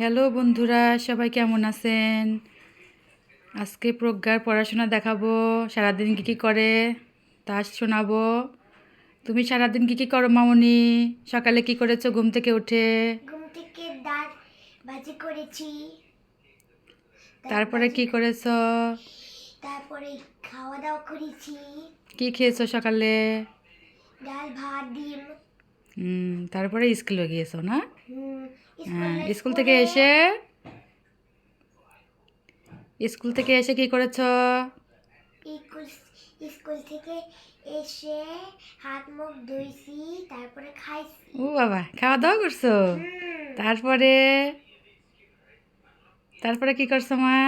Hello বন্ধুরা সবাই কেমন আছেন? আজকে প্রজ্ঞার পড়াশোনা দেখাবো সারাদিন কী কী করে তা শোনাবো। তুমি সারাদিন কী কী করো মামনি? সকালে কি করেছ? ঘুম থেকে উঠে? ঘুম থেকে দাঁত ভাজি করেছি। তারপরে কি করেছ? তারপরে খাওয়া দাওয়া করেছি। কি খেয়েছো সকালে? ডাল ভাত ডিম। হুম, তারপরে স্কুলে গিয়েছো না? হুম, হ্যাঁ স্কুলে- থেকে এসে স্কুল থেকে এসে কি করেছ? স্কুল থেকে এসে হাত মুখ ধুইছি তারপরে খাইছি। ও বাবা খাওয়া দাওয়া করছ? তারপরে তারপরে কি করছ মা?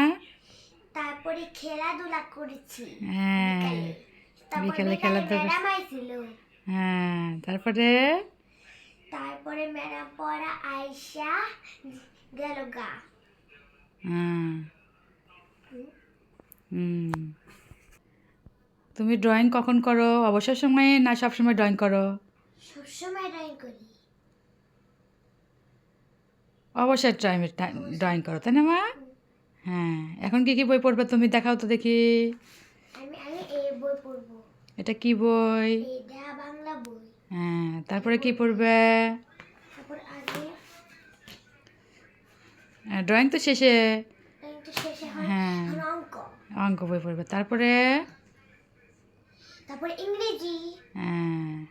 তারপরে খেলাধুলা করেছি। হ্যাঁ বিকালে। খেলাধুলা হ্যাঁ তারপরে? তারপরে ম্যাডাম পড়া আয়সা গেল গা তুমি ড্রয়িং কখন করো? অবসর সময়ে না সব সময় ড্রয়িং করো? সবসময় ড্রয়িং করি। অবসর টাইমে ড্রয়িং করো তাই না মা? হ্যাঁ। এখন কি কি বই পড়বে তুমি দেখাও তো দেখি। আমি আমি এই বই পড়ব। এটা কি বই? এটা বাংলা বই। হ্যাঁ তারপরে কি পড়বে? ড্রয়িং তো শেষে। হয় হ্যাঁ। অঙ্ক বই পড়বে। তারপরে? তারপর ইংরেজি। হ্যাঁ।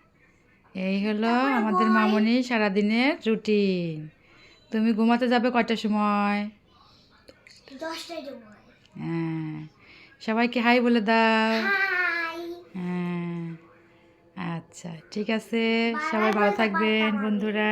এই হলো আমাদের বই। মামনির সারাদিনের রুটিন তুমি ঘুমাতে যাবে কয়টার সময়? হ্যাঁ। সবাইকে হাই বলে দাও। হ্যাঁ। আচ্ছা ঠিক আছে। সবাই ভালো থাকবেন বন্ধুরা।